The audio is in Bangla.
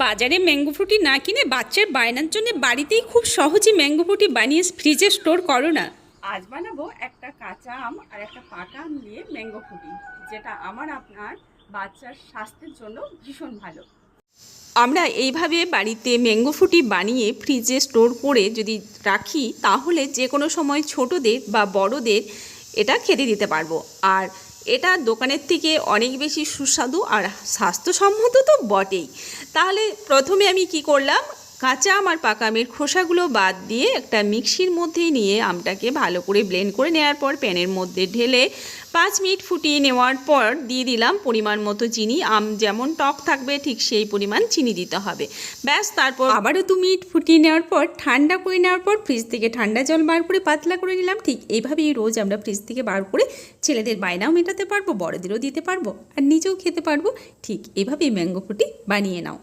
বাজারে ম্যাঙ্গো ফ্রুটি না কিনে বাচ্চার বায়নার জন্য বাড়িতেই খুব সহজে ম্যাঙ্গো ফ্রুটি বানিয়ে ফ্রিজে স্টোর করো না। আজ বানাবো একটা কাঁচা আম আর একটা পাকা আম দিয়ে ম্যাঙ্গো ফুডি যেটা আমার আপনার বাচ্চার স্বাস্থ্যের জন্য ভীষণ ভালো। আমরা এইভাবে বাড়িতে ম্যাঙ্গো ফ্রুটি বানিয়ে ফ্রিজে স্টোর করে যদি রাখি তাহলে যে কোনো সময় ছোটদের বা বড়দের এটা খেতে দিতে পারব। আর এটা দোকানের থেকে অনেক বেশি সুস্বাদু আর স্বাস্থ্যসম্মত তো বটেই। তাহলে প্রথমে আমি কি করলাম? কাঁচা আম আর পাকা আমের খোসাগুলো বাদ দিয়ে একটা মিক্সির মধ্যে নিয়ে আমটাকে ভালো করে ব্লেন্ড করে নেওয়ার পর প্যানের মধ্যে ঢেলে পাঁচ মিনিট ফুটিয়ে নেওয়ার পর দিয়ে দিলাম পরিমাণ মতো চিনি। আম যেমন টক থাকবে, ঠিক সেই পরিমাণ চিনি দিতে হবে। ব্যাস, তারপর আবারও দু মিনিট ফুটিয়ে নেওয়ার পর, ঠান্ডা করে নেওয়ার পর ফ্রিজ থেকে ঠান্ডা জল বার করে পাতলা করে নিলাম। ঠিক এইভাবেই রোজ আমরা ফ্রিজ থেকে বার করে ছেলেদের বায়নাও মেটাতে পারব, বড়দেরও দিতে পারব, আর নিজেও খেতে পারব। ঠিক এভাবেই ম্যাঙ্গো ফুটি বানিয়ে নাও।